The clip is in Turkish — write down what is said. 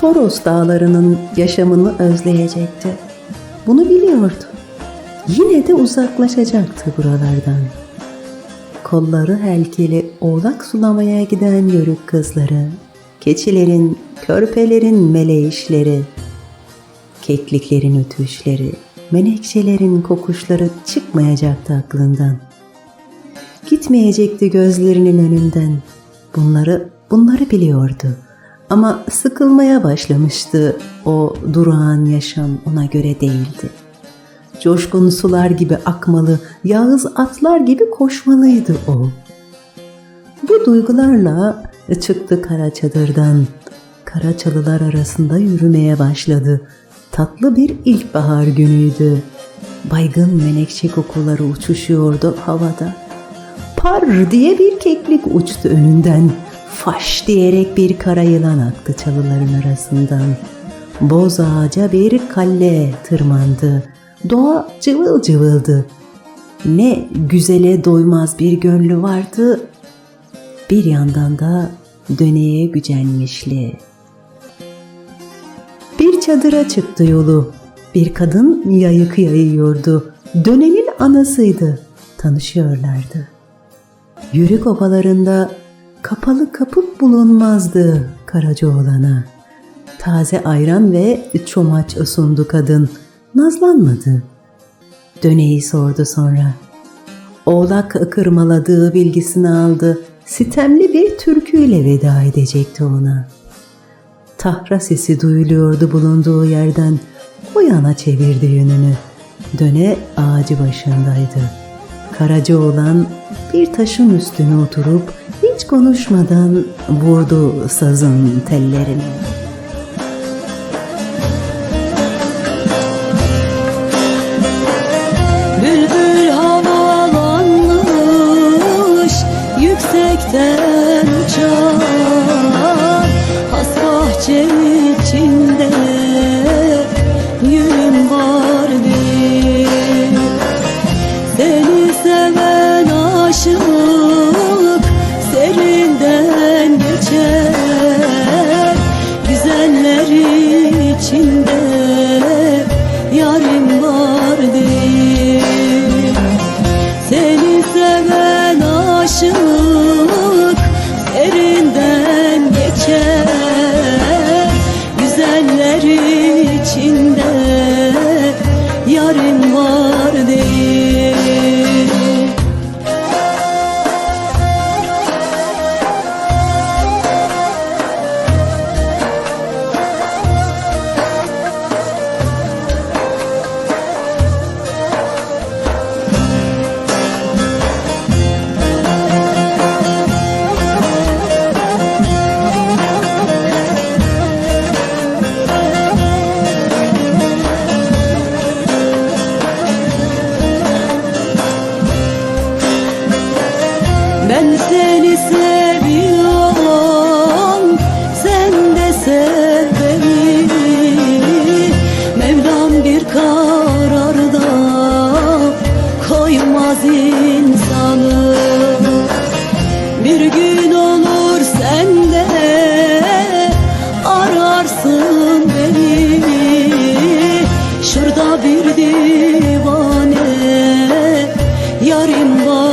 Toros dağlarının yaşamını özleyecekti. Bunu biliyordu. Yine de uzaklaşacaktı buralardan. Kolları helkeli oğlak sulamaya giden yörük kızları, keçilerin, körpelerin meleyişleri, kekliklerin ötüşleri, menekşelerin kokuşları çıkmayacaktı aklından. Gitmeyecekti gözlerinin önünden. Bunları, bunları biliyordu. Ama sıkılmaya başlamıştı. O durağan yaşam ona göre değildi. Coşkun sular gibi akmalı, yağız atlar gibi koşmalıydı o. Bu duygularla çıktı kara çadırdan. Kara çalılar arasında yürümeye başladı. Tatlı bir ilkbahar günüydü. Baygın menekşe kokuları uçuşuyordu havada. Par diye bir keklik uçtu önünden. Faş diyerek bir kara yılan aktı çalıların arasından. Boz ağaca bir kalle tırmandı. Doğa cıvıl cıvıldı. Ne güzele doymaz bir gönlü vardı. Bir yandan da döneye gücenmişli. Bir çadıra çıktı yolu. Bir kadın yayık yayıyordu. Dönenin anasıydı. Tanışıyorlardı. Yürük obalarında kapalı kapı bulunmazdı Karacaoğlan'a. Taze ayran ve çomaç sundu kadın. Nazlanmadı. Döneyi sordu sonra. Oğlak kırmaladığı bilgisini aldı. Sitemli bir türküyle veda edecekti ona. Tahra sesi duyuluyordu bulunduğu yerden. O yana çevirdi yönünü. Döne ağacı başındaydı. Karaca olan bir taşın üstüne oturup konuşmadan vurdu sazın tellerini. Bülbül havalanmış yüksekten uçar Has bahçe Yarim var.